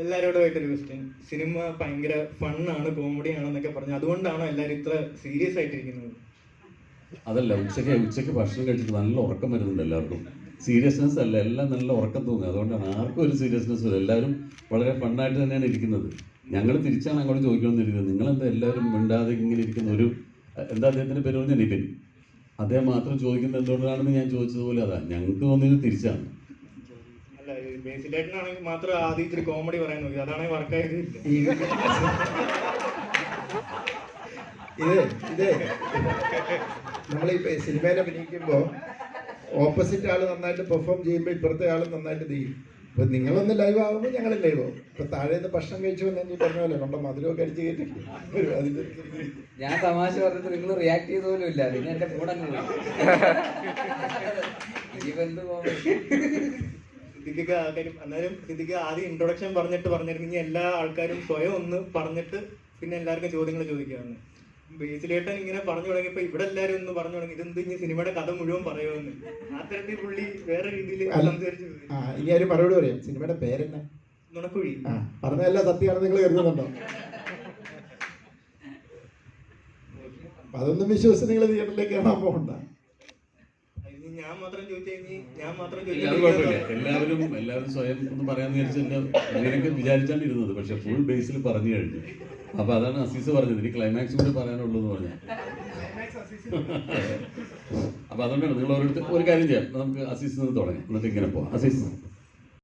എല്ലാവരോടുമായിട്ടൊരു question cinema ഭയങ്കര ഫണ്ണാണ് comedy എന്നൊക്കെ പറഞ്ഞു. അതുകൊണ്ടാണോ എല്ലാവരും ഇത്ര സീരിയസ് ആയിട്ടിരിക്കുന്നത്. അതല്ല ഉച്ചയ്ക്ക് ഉച്ചയ്ക്ക് ഭക്ഷണം കഴിച്ചിട്ട് നല്ല ഉറക്കം വരുന്നുണ്ട് എല്ലാവർക്കും. സീരിയസ്നെസ് അല്ല എല്ലാം നല്ല ഉറക്കം തോന്നുക അതുകൊണ്ടാണ് ആർക്കും ഒരു സീരിയസ്നെസ് ഇല്ല. എല്ലാവരും വളരെ ഫണ്ണായിട്ട് തന്നെയാണ് ഇരിക്കുന്നത്. ഞങ്ങൾ തിരിച്ചാണ് അങ്ങോട്ട് ചോദിക്കണമെന്നിരിക്കുന്നത്. നിങ്ങളെന്താ എല്ലാവരും മിണ്ടാതെ ഇങ്ങനെ ഇരിക്കുന്ന ഒരു എന്താ അദ്ദേഹത്തിന്റെ പേര് പറഞ്ഞ നിപിൻ? അദ്ദേഹം മാത്രം ചോദിക്കുന്നത് എന്തുകൊണ്ടാണെന്ന് ഞാൻ ചോദിച്ചതുപോലെ അതാ. ഞങ്ങൾക്ക് തോന്നിയത് തിരിച്ചാണ്. അല്ല ബേസിലായിട്ടാണെങ്കിൽ മാത്രം ആദ്യം ഇച്ചിരി കോമഡി പറയാൻ നോക്കി. അതാണെങ്കിൽ വർക്കായതില്ല ഇത് ഇത്. നമ്മളിപ്പോ സിനിമയിൽ അഭിനയിക്കുമ്പോൾ ഓപ്പോസിറ്റ് ആൾ നന്നായിട്ട് പെർഫോം ചെയ്യുമ്പോൾ ഇപ്പുറത്തെ ആൾ നന്നായിട്ട് ചെയ്യും. ഇപ്പൊ നിങ്ങളൊന്ന് ലൈവ് ആകുമ്പോൾ ഞങ്ങൾ ലൈവ് ആവും. ഇപ്പൊ താഴെ നിന്ന് ഭക്ഷണം കഴിച്ചു എന്ന് നീ പറഞ്ഞ പോലെ നമ്മുടെ മധുരമൊക്കെ അടിച്ച് കയറ്റി ഞാൻ തമാശ പറഞ്ഞിട്ട് നിങ്ങൾ റിയാക്ട് ചെയ്ത പോലും ഇല്ല. പിന്നെ എന്റെ കൂടെ അങ്ങ് പോയി ഇനിയിപ്പോ എന്ത് പോകും സിദ്ദിഖ് ആൾക്കാരും അന്നേരം സിദ്ദിഖ് ആദ്യം ഇൻട്രൊഡക്ഷൻ പറഞ്ഞിട്ട് പറഞ്ഞിരുന്നെങ്കിൽ എല്ലാ ആൾക്കാരും സ്വയം ഒന്ന് പറഞ്ഞിട്ട് പിന്നെ എല്ലാവർക്കും ചോദ്യങ്ങൾ ചോദിക്കാമെന്ന്. ബേസിലേട്ടൻ ഇങ്ങനെ പറഞ്ഞു തുടങ്ങിയപ്പോ ഇവിടെ എല്ലാവരും ഒന്ന് പറഞ്ഞു തുടങ്ങി. ഇതെന്ത് ഇനി സിനിമയുടെ കഥ മുഴുവൻ പറയുമെന്ന്. ആ തരത്തിൽ പുള്ളി വേറെ രീതിയിൽ. സംസാരിച്ചു ഇനി മറുപടി പറയാം. സിനിമയുടെ പേരെന്നാ നുണക്കുഴി. പറഞ്ഞതെല്ലാം സത്യമാണ് നിങ്ങൾ കരുതുന്നുണ്ടോ? അതൊന്നും വിശ്വസിച്ച് നിങ്ങൾ തിയേറ്ററിലേക്ക് കാണാൻ പോകണ്ട. ഞാൻ മാത്രം ചോദിച്ചു ഞാൻ മാത്രം ചോദിച്ചു എല്ലാവരും എല്ലാവരും സ്വയം ഒന്ന് പറയാന്ന് വിചാരിച്ചിട്ട് അങ്ങനെയൊക്കെ വിചാരിച്ചാണ് ഇരുന്നത് പക്ഷെ ഫുൾ ബേസിൽ പറഞ്ഞു കഴിഞ്ഞു. അപ്പൊ അതാണ് അസീസ് പറഞ്ഞത്. ഇനി ക്ലൈമാക്സ് കൂടി പറയാനുള്ളൂ എന്ന് പറഞ്ഞു. അപ്പൊ അതുകൊണ്ടാണ് നിങ്ങൾ ഓരോരുത്തർ ഒരു കാര്യം ചെയ്യാം. നമുക്ക് അസീസിൽ നിന്ന് തുടങ്ങാം. എന്നിട്ട് ഇങ്ങനെ പോവാം. അസീസ്.